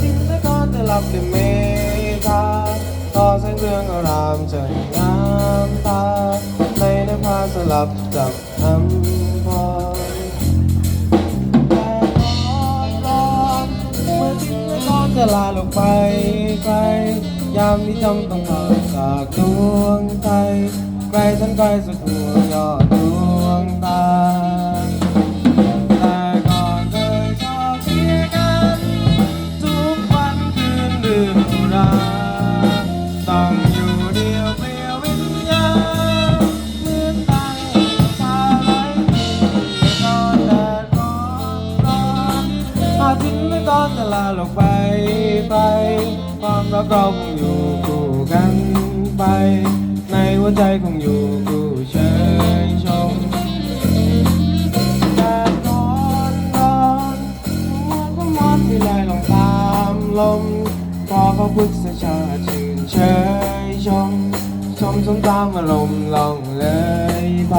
ทิ้งและก่อนจะหลับด้วยเมฆาต่อแสงเรืองอารามจะงามตาในนภาสลับจับอัม ลาลงไปไกลยามนี้จำต้องห่างจากดวงใจไกลฉันไกลสุดหัวยอดดวงตาแต่ก่อนเคยชอบเชียกัน ทุกวันคืนฤดูรา ทิตย์ไม่ก่อนจะลาลงไปไปความรักเราคงอยู่คู่กันไป ในหัวใจคงอยู่คู่เชยชมแดดร้อนร้อนหัวก็มอนที่ลอยลงตามลม พอเขาพึกษชาชื่นเชยชม ชมสมตามอารมณ์ลองเลยไป